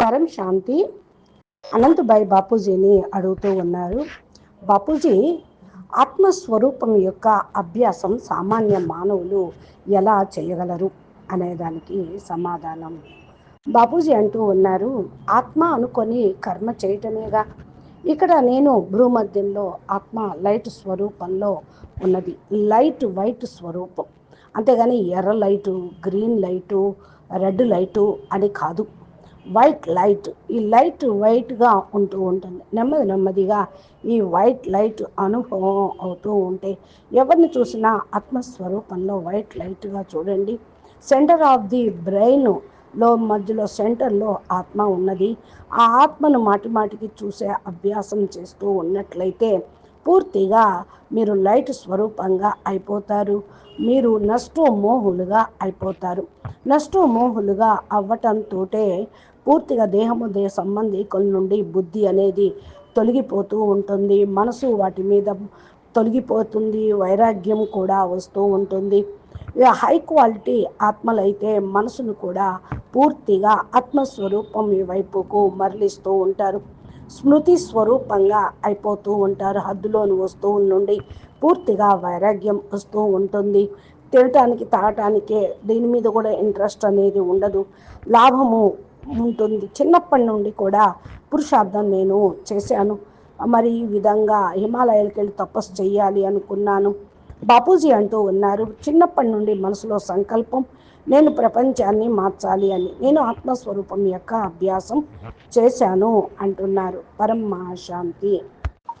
పరం శాంతి. అనంతబాయి బాపూజీని అడుగుతూ ఉన్నారు. బాపూజీ ఆత్మస్వరూపం యొక్క అభ్యాసం సామాన్య మానవులు ఎలా చేయగలరు అనేదానికి సమాధానం. బాపూజీ అంటూ ఉన్నారు ఆత్మ అనుకొని కర్మ చేయటమేగా? ఇక్కడ నేను భూమధ్యంలో ఆత్మ లైట్ స్వరూపంలో ఉన్నది. లైట్ వైట్ స్వరూపం. అంతేగాని ఎర్ర light green light red light అని కాదు. White light. ఈ లైట్ వైట్గా ఉంటూ ఉంటుంది. నెమ్మది నెమ్మదిగా ఈ వైట్ లైట్ అనుభవం అవుతూ ఉంటే ఎవరిని చూసినా ఆత్మస్వరూపంలో వైట్ లైట్గా చూడండి. సెంటర్ ఆఫ్ ది బ్రెయిన్లో మధ్యలో సెంటర్లో ఆత్మ ఉన్నది. ఆ ఆత్మను మాటి మాటికి చూసే అభ్యాసం చేస్తూ ఉన్నట్లయితే పూర్తిగా మీరు లైట్ స్వరూపంగా అయిపోతారు. మీరు నష్టోమోహులుగా అయిపోతారు. నష్టోమోహులుగా అవ్వటంతో పూర్తిగా దేహము దేహ సంబంధికుల నుండి బుద్ధి అనేది తొలగిపోతూ ఉంటుంది. మనసు వాటి మీద తొలగిపోతుంది. వైరాగ్యం కూడా వస్తూ ఉంటుంది. హై క్వాలిటీ ఆత్మలైతే మనసును కూడా పూర్తిగా ఆత్మస్వరూపం ఈ వైపుకు మరలిస్తూ ఉంటారు. స్మృతి స్వరూపంగా అయిపోతూ ఉంటారు. హద్దులోని వస్తువు నుండి పూర్తిగా వైరాగ్యం వస్తూ ఉంటుంది. తినటానికి తాగటానికే దీని మీద కూడా ఇంట్రెస్ట్ అనేది ఉండదు. లాభము ఉంటుంది. చిన్నప్పటి నుండి కూడా పురుషార్థం నేను చేశాను. మరి ఈ విధంగా హిమాలయాలకు వెళ్ళి తపస్సు చేయాలి అనుకున్నాను. బాపూజీ అంటూ ఉన్నారు. చిన్నప్పటి నుండి మనసులో సంకల్పం నేను ప్రపంచాన్ని మార్చాలి అని నేను ఆత్మస్వరూపం యొక్క అభ్యాసం చేశాను అంటున్నారు. పరమ శాంతి.